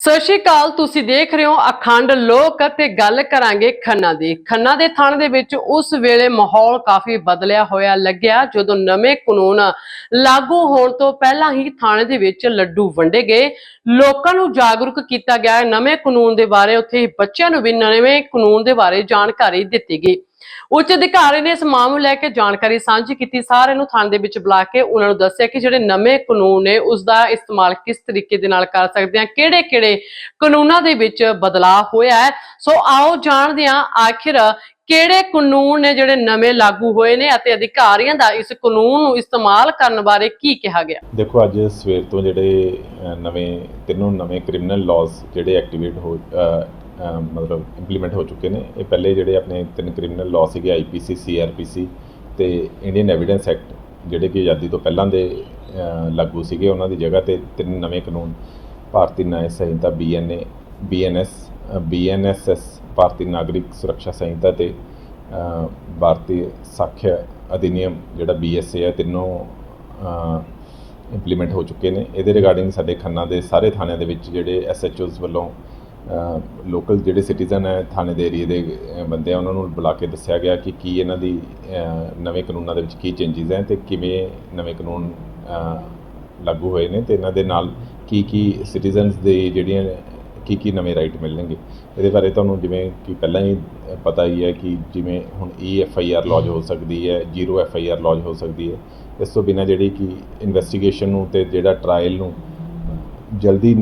ਸਤਿ ਸ਼੍ਰੀ ਅਕਾਲ, ਤੁਸੀਂ ਦੇਖ ਰਹੇ ਹੋ ਅਖੰਡ ਲੋਕ ਤੇ ਗੱਲ ਕਰਾਂਗੇ ਖੰਨਾ ਦੀ। ਖੰਨਾ ਦੇ ਥਾਣੇ ਦੇ ਵਿੱਚ ਉਸ ਵੇਲੇ ਮਾਹੌਲ ਕਾਫੀ ਬਦਲਿਆ ਹੋਇਆ ਲੱਗਿਆ, ਜਦੋਂ ਨਵੇਂ ਕਾਨੂੰਨ ਲਾਗੂ ਹੋਣ ਤੋਂ ਪਹਿਲਾਂ ਹੀ ਥਾਣੇ ਦੇ ਵਿੱਚ ਲੱਡੂ ਵੰਡੇ ਗਏ। ਲੋਕਾਂ ਨੂੰ ਜਾਗਰੂਕ ਕੀਤਾ ਗਿਆ ਨਵੇਂ ਕਾਨੂੰਨ ਦੇ ਬਾਰੇ ਉੱਥੇ ਹੀ ਬੱਚਿਆਂ ਨੂੰ ਵੀ ਨਵੇਂ ਕਾਨੂੰਨ ਦੇ ਬਾਰੇ ਜਾਣਕਾਰੀ ਦਿੱਤੀ ਗਈ। ਉੱਚ ਅਧਿਕਾਰੀ ਨੇ ਇਸ ਮਾਮਲੇ ਲੈ ਕੇ ਜਾਣਕਾਰੀ ਸਾਂਝੀ ਕੀਤੀ। ਸਾਰਿਆਂ ਨੂੰ ਥਾਣੇ ਦੇ ਵਿੱਚ ਬੁਲਾ ਕੇ ਉਹਨਾਂ ਨੂੰ ਦੱਸਿਆ ਕਿ ਜਿਹੜੇ ਨਵੇਂ ਕਾਨੂੰਨ ਨੇ ਉਸ ਦਾ ਇਸਤੇਮਾਲ ਕਿਸ ਤਰੀਕੇ ਦੇ ਨਾਲ ਕਰ ਸਕਦੇ ਹਾਂ ਕਿਹੜੇ-ਕਿਹੜੇ ਕਾਨੂੰਨਾਂ ਦੇ ਵਿੱਚ ਬਦਲਾਅ ਹੋਇਆ ਹੈ। ਸੋ ਆਓ ਜਾਣਦੇ ਹਾਂ ਆਖਿਰ ਕਿਹੜੇ ਕਾਨੂੰਨ ਨੇ ਜਿਹੜੇ ਨਵੇਂ ਲਾਗੂ ਹੋਏ ਨੇ ਅਤੇ ਅਧਿਕਾਰੀਆਂ ਦਾ ਇਸ ਕਾਨੂੰਨ ਨੂੰ ਇਸਤੇਮਾਲ ਕਰਨ ਬਾਰੇ ਕੀ ਕਿਹਾ ਗਿਆ? ਦੇਖੋ ਅੱਜ ਸਵੇਰ ਤੋਂ ਜਿਹੜੇ ਅ, ਨਵੇਂ ਤਿੰਨੋਂ ਨਵੇਂ ਕ੍ਰਿਮੀਨਲ ਲਾਜ਼ ਜਿਹੜੇ ਐਕਟੀਵੇਟ ਹੋ ਮਤਲਬ ਇੰਪਲੀਮੈਂਟ ਹੋ ਚੁੱਕੇ ਨੇ। ਇਹ ਪਹਿਲੇ ਜਿਹੜੇ ਆਪਣੇ ਤਿੰਨ ਕ੍ਰਿਮੀਨਲ ਲਾਅ ਸੀਗੇ ਆਈਪੀਸੀ ਸੀਆਰਪੀਸੀ ਤੇ ਇੰਡੀਅਨ ਐਵੀਡੈਂਸ ਐਕਟ ਜਿਹੜੇ ਕਿ ਆਜ਼ਾਦੀ ਤੋਂ ਪਹਿਲਾਂ ਦੇ ਲਾਗੂ ਸੀਗੇ, ਉਹਨਾਂ ਦੀ ਜਗ੍ਹਾ ਤੇ ਤਿੰਨ ਨਵੇਂ ਕਾਨੂੰਨ, ਭਾਰਤੀ ਨਿਆਂ ਸੰਹਿਤਾ ਬੀਐਨਏ ਬੀਐਨਐਸ ਬੀਐਨਐਸਐਸ ਭਾਰਤੀ ਨਾਗਰਿਕ ਸੁਰੱਖਿਆ ਸੰਹਿਤਾ ਤੇ ਭਾਰਤੀ ਸਾਖਿਆ ਅਧਿਨਿਯਮ, ਜਿਹੜਾ ਬੀਐਸਏ ਹੈ, ਤਿੰਨੋਂ ਇੰਪਲੀਮੈਂਟ ਹੋ ਚੁੱਕੇ ਨੇ। ਇਹਦੇ ਰਿਗਾਰਡਿੰਗ ਸਾਡੇ ਖੰਨਾ ਦੇ ਸਾਰੇ ਥਾਣਿਆਂ ਦੇ ਵਿੱਚ ਜਿਹੜੇ ਐਸਐਚਓਜ਼ ਵੱਲੋਂ ਲੋਕਲ ਜਿਹੜੇ ਸਿਟੀਜ਼ਨ ਹੈ, ਥਾਣੇ ਦੇ ਏਰੀਏ ਦੇ ਬੰਦੇ ਆ, ਉਹਨਾਂ ਨੂੰ ਬੁਲਾ ਕੇ ਦੱਸਿਆ ਗਿਆ ਕਿ ਕੀ ਇਹਨਾਂ ਦੀ ਨਵੇਂ ਕਾਨੂੰਨਾਂ ਦੇ ਵਿੱਚ ਕੀ ਚੇਂਜਸ ਹੈ ਤੇ ਕਿਵੇਂ ਨਵੇਂ ਕਾਨੂੰਨ ਲਾਗੂ ਹੋਏ ਨੇ ਤੇ ਇਹਨਾਂ ਦੇ ਨਾਲ ਕੀ ਕੀ ਸਿਟੀਜ਼ਨਸ ਦੇ ਜਿਹੜੀਆਂ, ਕੀ ਕੀ ਨਵੇਂ ਰਾਈਟ ਮਿਲਣਗੇ। ਇਹਦੇ ਬਾਰੇ ਤੁਹਾਨੂੰ ਜਿਵੇਂ ਕਿ ਪਹਿਲਾਂ ਹੀ ਪਤਾ ਹੀ ਹੈ ਕਿ ਜਿਵੇਂ ਹੁਣ E F I R lodge ਹੋ ਸਕਦੀ ਹੈ zero F I R lodge ਹੋ ਸਕਦੀ ਹੈ, ਇਸ ਤੋਂ ਬਿਨਾਂ ਜਿਹੜੀ ਕਿ ਇਨਵੈਸਟੀਗੇਸ਼ਨ ਨੂੰ ਤੇ ਜਿਹੜਾ ਟ੍ਰਾਇਲ ਨੂੰ ਜਲਦੀ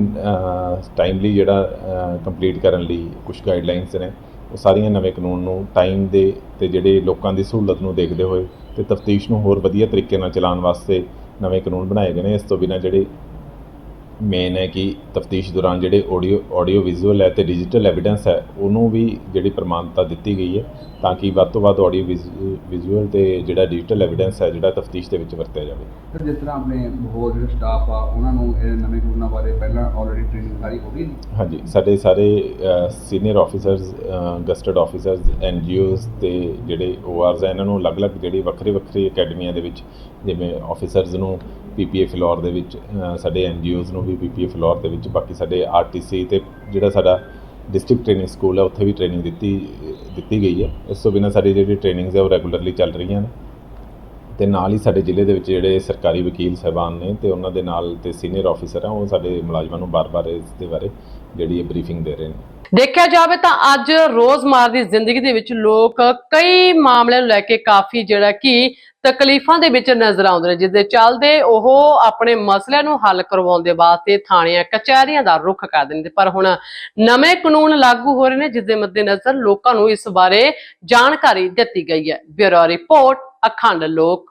ਟਾਈਮਲੀ ਜਿਹੜਾ ਕੰਪਲੀਟ ਕਰਨ ਲਈ ਕੁਝ ਗਾਈਡਲਾਈਨਸ ਨੇ, ਉਹ ਸਾਰੀਆਂ ਨਵੇਂ ਕਾਨੂੰਨ ਨੂੰ ਟਾਈਮ ਦੇ ਤੇ ਜਿਹੜੇ ਲੋਕਾਂ ਦੀ ਸਹੂਲਤ ਨੂੰ ਦੇਖਦੇ ਹੋਏ ਤੇ ਤਫਤੀਸ਼ ਨੂੰ ਹੋਰ ਵਧੀਆ ਤਰੀਕੇ ਨਾਲ ਚਲਾਉਣ ਵਾਸਤੇ ਨਵੇਂ ਕਾਨੂੰਨ ਬਣਾਏ ਗਏ ਨੇ। ਇਸ ਤੋਂ ਬਿਨਾਂ ਜਿਹੜੇ ਮੇਨ ਹੈ ਕਿ ਤਫਤੀਸ਼ ਦੌਰਾਨ ਜਿਹੜੇ ਆਡੀਓ ਆਡੀਓ ਵਿਜ਼ੂਅਲ ਹੈ ਤੇ ਡਿਜੀਟਲ ਐਵੀਡੈਂਸ ਹੈ ਉਹਨੂੰ ਵੀ ਜਿਹੜੀ ਪ੍ਰਮਾਣਤਾ ਦਿੱਤੀ ਗਈ ਹੈ ਤਾਂ ਕਿ ਵੱਧ ਤੋਂ ਵੱਧ ਆਡੀਓ ਵਿਜ਼ੂਅਲ ਤੇ ਜਿਹੜਾ ਡਿਜੀਟਲ ਐਵੀਡੈਂਸ ਹੈ ਜਿਹੜਾ ਤਫਤੀਸ਼ ਦੇ ਵਿੱਚ ਵਰਤਿਆ ਜਾਵੇ। ਸਰ ਜਿਸ ਤਰ੍ਹਾਂ ਆਪਣੇ ਹੋਰ ਜਿਹੜੇ ਸਟਾਫ ਆ ਉਹਨਾਂ ਨੂੰ ਇਹ ਨਵੇਂ ਕਾਨੂੰਨਾਂ ਬਾਰੇ ਪਹਿਲਾਂ ਆਲਰੇਡੀ ਟ੍ਰੇਨਿੰਗ ਸਾਰੀ ਹੋ ਗਈ ਹਾਂਜੀ ਸਾਡੇ ਸਾਰੇ senior officers gazetted officers NGOs ਤੇ ਜਿਹੜੇ ਓਆਰਸ ਇਹਨਾਂ ਨੂੰ ਅਲੱਗ-ਅਲੱਗ ਜਿਹੜੀ ਵੱਖਰੀ ਵੱਖਰੀ ਅਕੈਡਮੀਆਂ ਦੇ ਵਿੱਚ ਜਿਵੇਂ ਆਫੀਸਰਸ ਨੂੰ ਪੀਪੀਏ ਫਲੋਰ ਦੇ ਵਿੱਚ ਅ, ਸਾਡੇ ਐਨਜੀਓਜ਼ ਨੂੰ ਵੀ ਪੀਪੀਏ ਫਲੋਰ ਦੇ ਵਿੱਚ ਬਾਕੀ ਸਾਡੇ ਆਰਟੀਸੀ ਤੇ ਜਿਹੜਾ ਸਾਡਾ ਡਿਸਟ੍ਰਿਕਟ ਟ੍ਰੇਨਿੰਗ ਸਕੂਲ ਹੈ ਉੱਥੇ ਵੀ ਟ੍ਰੇਨਿੰਗ ਦਿੱਤੀ ਦਿੱਤੀ ਗਈ ਹੈ। ਇਸ ਤੋਂ ਬਿਨਾਂ ਸਾਡੀ ਜਿਹੜੀ ਟ੍ਰੇਨਿੰਗਸ ਹੈ ਉਹ ਰੈਗੂਲਰਲੀ ਚੱਲ ਰਹੀਆਂ ਨੇ। ਤੇ ਨਾਲ ਹੀ ਸਾਡੇ ਜ਼ਿਲ੍ਹੇ ਦੇ ਵਿੱਚ ਜਿਹੜੇ ਸਰਕਾਰੀ ਵਕੀਲ ਸਾਹਿਬਾਨ ਨੇ ਤੇ ਉਹਨਾਂ ਦੇ ਨਾਲ ਤੇ ਸੀਨੀਅਰ ਆਫੀਸਰ ਆ, ਉਹ ਸਾਡੇ ਮੁਲਾਜ਼ਮਾਂ ਨੂੰ ਬਾਰ-ਬਾਰ ਇਸ ਦੇ ਬਾਰੇ ਜਿਹੜੀ ਬਰੀਫਿੰਗ ਦੇ ਰਹੇ ਨੇ। ਦੇਖਿਆ ਜਾਵੇ ਤਾਂ ਅੱਜ ਰੋਜ਼ਮਰ ਦੀ ਜ਼ਿੰਦਗੀ ਦੇ ਵਿੱਚ ਲੋਕ ਕਈ ਮਾਮਲਿਆਂ ਨੂੰ ਲੈ ਕੇ ਕਾਫੀ ਜਿਹੜਾ ਕਿ ਤਕਲੀਫਾਂ ਦੇ ਵਿੱਚ ਨਜ਼ਰ ਆਉਂਦੇ ਨੇ ਜਿਸ ਦੇ ਚੱਲਦੇ ਉਹ ਆਪਣੇ ਮਸਲਿਆਂ ਨੂੰ ਹੱਲ ਕਰਵਾਉਣ ਦੇ ਵਾਸਤੇ ਥਾਣਿਆਂ, ਕਚਹਿਰੀਆਂ ਦਾ ਰੁਖ ਕਰ ਦਿੰਦੇ ਪਰ ਹੁਣ ਨਵੇਂ ਕਾਨੂੰਨ ਲਾਗੂ ਹੋ ਰਹੇ ਨੇ ਜਿਸ ਦੇ ਮੱਦੇਨਜ਼ਰ ਲੋਕਾਂ ਨੂੰ ਇਸ ਬਾਰੇ ਜਾਣਕਾਰੀ ਦਿੱਤੀ ਗਈ ਹੈ। ਬਿਊਰੋ ਰਿਪੋਰਟ, ਅਖੰਡ ਲੋਕ।